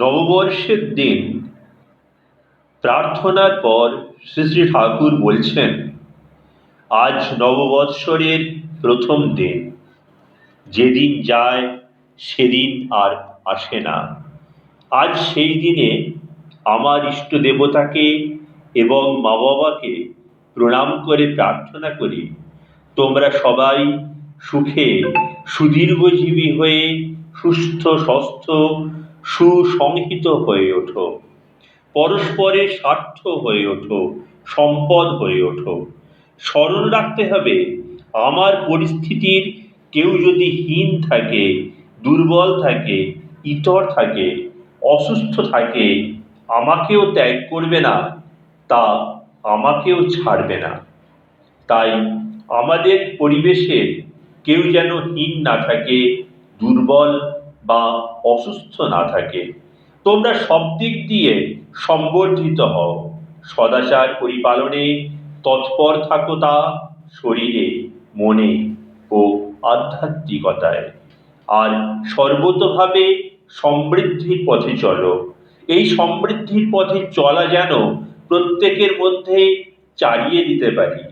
নববর্ষের দিন প্রার্থনার পর শ্রী শ্রী ঠাকুর বলছেন, আজ নববৎসরের প্রথম দিন। যেদিন যায়, সেদিন আর আসে না। আজ সেই দিনে আমার ইষ্ট দেবতাকে এবং মা বাবাকে প্রণাম করে প্রার্থনা করি। তোমরা সবাই সুখে, সুদীর্ঘজীবী হয়ে সুস্থ, স্বাস্থ্য সুসংহিত হয়ে ওঠো। পরস্পরের স্বার্থ হয়ে ওঠো, সম্পদ হয়ে ওঠো। স্মরণ রাখতে হবে, আমার পরিস্থিতির কেউ যদি হীন থাকে, দুর্বল থাকে, ইতর থাকে, অসুস্থ থাকে, আমাকেও ত্যাগ করবে না, তা আমাকেও ছাড়বে না। তাই আমাদের পরিবেশে কেউ যেন হীন না থাকে, দুর্বল বা অসুস্থ না থাকে, তোমরা সব দিক দিয়ে সম্বর্ধিত হও। সদাচার পরিপালনে তৎপর থাকো তা শরীরে, মনে ও আধ্যাত্মিকতায়। আর সর্বতোভাবে সমৃদ্ধির পথে চলো। এই সমৃদ্ধির পথে চলা যেন প্রত্যেকের মধ্যে চালিয়ে দিতে পারি।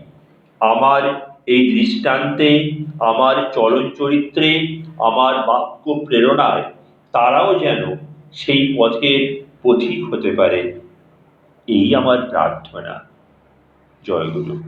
আমার এই দৃষ্টান্তে আমার চলন চরিত্রে আমার বাক্য প্রেরণায় তারাও যেন সেই পথের পথিক হতে পারে। এই আমার প্রার্থনা। জয়গুরু